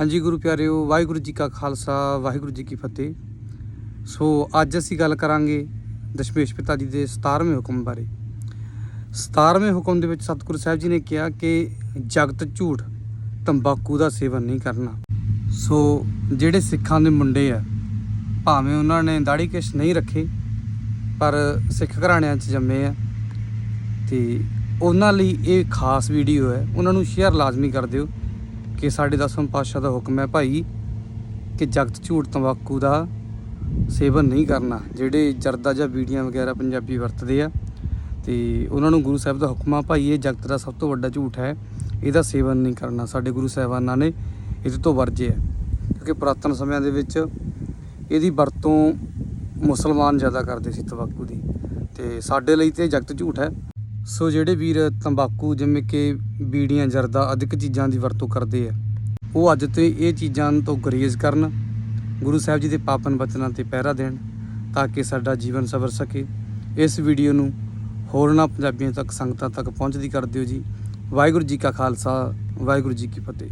ਹਾਂਜੀ ਗੁਰੂ ਪਿਆਰਿਓ, ਵਾਹਿਗੁਰੂ ਜੀ ਕਾ ਖਾਲਸਾ, ਵਾਹਿਗੁਰੂ ਜੀ ਕੀ ਫਤਿਹ। ਸੋ ਅੱਜ ਅਸੀਂ ਗੱਲ ਕਰਾਂਗੇ ਦਸ਼ਮੇਸ਼ ਪਿਤਾ ਜੀ ਦੇ 17ਵੇਂ ਹੁਕਮ ਬਾਰੇ। 17ਵੇਂ ਹੁਕਮ ਦੇ ਵਿੱਚ ਸਤਿਗੁਰੂ ਸਾਹਿਬ ਜੀ ਨੇ ਕਿਹਾ ਕਿ ਜਗਤ ਝੂਠ, ਤੰਬਾਕੂ ਦਾ ਸੇਵਨ ਨਹੀਂ ਕਰਨਾ। ਸੋ ਜਿਹੜੇ ਸਿੱਖਾਂ ਦੇ ਮੁੰਡੇ ਆ, ਭਾਵੇਂ ਉਹਨਾਂ ਨੇ ਦਾੜੀ ਕਿਸ਼ ਨਹੀਂ ਰੱਖੇ, ਪਰ ਸਿੱਖ ਘਰਾਣਿਆਂ 'ਚ ਜੰਮੇ ਆ, ਤੇ ਉਹਨਾਂ ਲਈ ਇਹ ਖਾਸ ਵੀਡੀਓ ਹੈ, ਉਹਨਾਂ ਨੂੰ ਸ਼ੇਅਰ ਲਾਜ਼ਮੀ ਕਰ ਦਿਓ। ਕਿ ਸਾਡੇ ਦਸਮ ਪਾਤਸ਼ਾਹ ਦਾ ਹੁਕਮ ਹੈ ਭਾਈ ਕਿ ਜਗਤ ਝੂਠ ਤੰਬਾਕੂ ਦਾ ਸੇਵਨ ਨਹੀਂ ਕਰਨਾ, ਜਿਹੜੇ ਜਰਦਾ ਜਾਂ ਬੀੜੀਆਂ ਵਗੈਰਾ ਪੰਜਾਬੀ ਵਰਤਦੇ ਆ। ਤੇ ਉਹਨਾਂ ਨੂੰ ਗੁਰੂ ਸਾਹਿਬ ਦਾ ਹੁਕਮ ਆ ਭਾਈ, ਇਹ ਜਗਤ ਦਾ ਸਭ ਤੋਂ ਵੱਡਾ ਝੂਠ ਹੈ, ਇਹਦਾ ਸੇਵਨ ਨਹੀਂ ਕਰਨਾ। ਸਾਡੇ ਗੁਰੂ ਸਾਹਿਬਾਨਾਂ ਨੇ ਇਹਦੇ ਤੋਂ ਵਰਜੇ ਹੈ, ਕਿਉਂਕਿ ਪੁਰਾਤਨ ਸਮਿਆਂ ਦੇ ਵਿੱਚ ਇਹਦੀ ਵਰਤੋਂ ਮੁਸਲਮਾਨ ਜ਼ਿਆਦਾ ਕਰਦੇ ਸੀ ਤੰਬਾਕੂ ਦੀ। ਤੇ ਸਾਡੇ ਲਈ ਤੇ ਜਗਤ ਝੂਠ ਹੈ। ਸੋ ਜਿਹੜੇ ਵੀਰ ਤੰਬਾਕੂ ਜਿਵੇਂ ਕਿ ਬੀੜੀਆਂ, ਜਰਦਾ ਅਧਿਕ ਚੀਜ਼ਾਂ ਦੀ ਵਰਤੋਂ ਕਰਦੇ ਆ, ਉਹ ਅੱਜ ਤੋਂ ਇਹ ਚੀਜ਼ਾਂ ਤੋਂ ਗੁਰੇਜ਼ ਕਰਨ, ਗੁਰੂ ਸਾਹਿਬ ਜੀ ਦੇ ਪਾਪਨ ਬਚਨਾਂ ਤੇ ਪਹਿਰਾ ਦੇਣ ਤਾਂ ਕਿ ਸਾਡਾ ਜੀਵਨ ਸਵਰ ਸਕੇ। ਇਸ ਵੀਡੀਓ ਨੂੰ ਹੋਰਨਾਂ ਪੰਜਾਬੀਆਂ ਤੱਕ, ਸੰਗਤਾਂ ਤੱਕ ਪਹੁੰਚਦੀ ਕਰ ਦਿਓ ਜੀ। ਵਾਹਿਗੁਰੂ ਜੀ ਕਾ ਖਾਲਸਾ, ਵਾਹਿਗੁਰੂ ਜੀ ਕੀ ਫਤਿਹ।